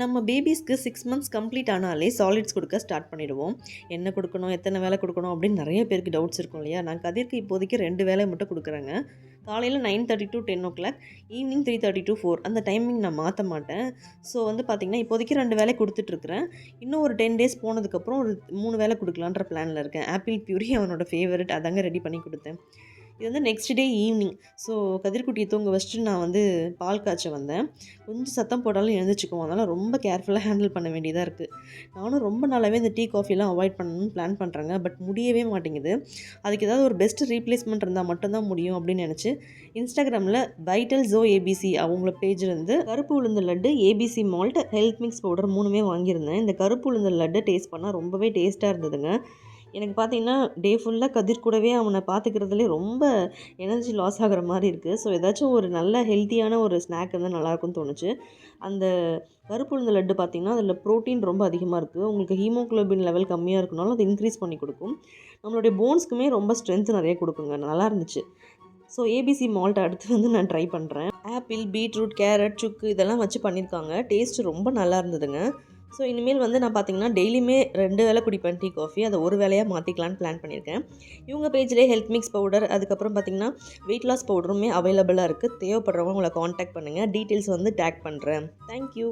நம்ம பேபிஸ்க்கு six months complete ஆனாலே சாலிட்ஸ் கொடுக்க ஸ்டார்ட் பண்ணிடுவோம். என்ன கொடுக்கணும் எத்தனை வேலை கொடுக்கணும் அப்படின்னு நிறைய பேருக்கு டவுட்ஸ் இருக்கும் இல்லையா? நான் கதிர்க்கு இப்போதைக்கு ரெண்டு வேலை மட்டும் கொடுக்குறேங்க. காலையில் nine thirty to ten o'clock evening three thirty to four அந்த டைமிங் நான் மாற்ற மாட்டேன். ஸோ வந்து பார்த்திங்கன்னா இப்போதைக்கு ரெண்டு வேலை கொடுத்துட்ருக்குறேன். இன்னும் ஒரு டென் டேஸ் போனதுக்கப்புறம் ஒரு மூணு வேலை கொடுக்கலான்ற பிளானில் இருக்கேன். ஆப்பிள் பியூரி அவனோட ஃபேவரட் அதாங்க ரெடி பண்ணி கொடுத்தேன். இது வந்து நெக்ஸ்ட் டே ஈவினிங் ஸோ கதிர்குட்டியை தூங்க வச்சுட்டு நான் வந்து பால் காய்ச்ச வந்தேன். கொஞ்சம் சத்தம் போட்டாலும் எழுந்துச்சுக்குவோம். அதனால் ரொம்ப கேர்ஃபுல்லாக ஹேண்டில் பண்ண வேண்டியதாக இருக்குது நானும் ரொம்ப நாளாகவே இந்த டீ காஃபிலாம் அவாய்ட் பண்ணணும்னு பிளான் பண்ணுறேங்க பட் முடியவே மாட்டேங்குது. அதுக்கு ஏதாவது ஒரு பெஸ்ட் ரீப்ளேஸ்மெண்ட் இருந்தால் மட்டும்தான் முடியும் அப்படின்னு நினச்சி இன்ஸ்டாகிராமில் வைட்டல் ஜோ ஏபிசி அவங்கள பேஜ்லேருந்து கருப்பு உளுந்த laddu ABC malt health mix powder மூணுமே வாங்கியிருந்தேன். இந்த கருப்பு உளுந்த லட்டு டேஸ்ட் பண்ணால் ரொம்பவே டேஸ்ட்டாக இருந்ததுங்க. எனக்கு பார்த்தீங்கன்னா டே ஃபுல்லாக கதிர் கூடவே அவனை பார்த்துக்கிறதுலே ரொம்ப எனர்ஜி லாஸ் ஆகிற மாதிரி இருக்குது ஸோ ஏதாச்சும் ஒரு நல்ல ஹெல்த்தியான ஒரு ஸ்நாக் இருந்தால் நல்லாயிருக்கும்னு தோணுச்சு. அந்த கருப்பு உளுந்த லட்டு பார்த்திங்கன்னா அதில் ப்ரோட்டீன் ரொம்ப அதிகமாக இருக்குது உங்களுக்கு ஹீமோக்ளோபின் லெவல் கம்மியாக இருக்கனாலும் அது இன்க்ரீஸ் பண்ணி கொடுக்கும். நம்மளுடைய போன்ஸ்க்குமே ரொம்ப ஸ்ட்ரென்த் நிறைய கொடுக்குங்க. நல்லா இருந்துச்சு. ஸோ ஏபிசி மால்ட் அடுத்து வந்து நான் ட்ரை பண்ணுறேன் ஆப்பிள் பீட்ரூட் கேரட் சுக்கு இதெல்லாம் வச்சு பண்ணியிருக்காங்க டேஸ்ட் ரொம்ப நல்லா இருந்ததுங்க. ஸோ இனிமேல் வந்து நான் பார்த்தீங்கன்னா டெய்லியுமே ரெண்டு வேளை குடிப்பேன் டீ காஃபி. அதை ஒரு வேலையாக மாற்றிக்கலான்னு பிளான் பண்ணியிருக்கேன். இவங்க பேஜ்லேயே ஹெல்த் மிக்ஸ் பவுடர் அதுக்கப்புறம் பார்த்தீங்கன்னா வெயிட் லாஸ் பவுடருமே அவைலபிளாக இருக்குது தேவைப்படுறவங்க உங்களை காண்டாக்ட் பண்ணுங்கள் டீட்டெயில்ஸ் வந்து டேக் பண்ணுறேன் தேங்க்யூ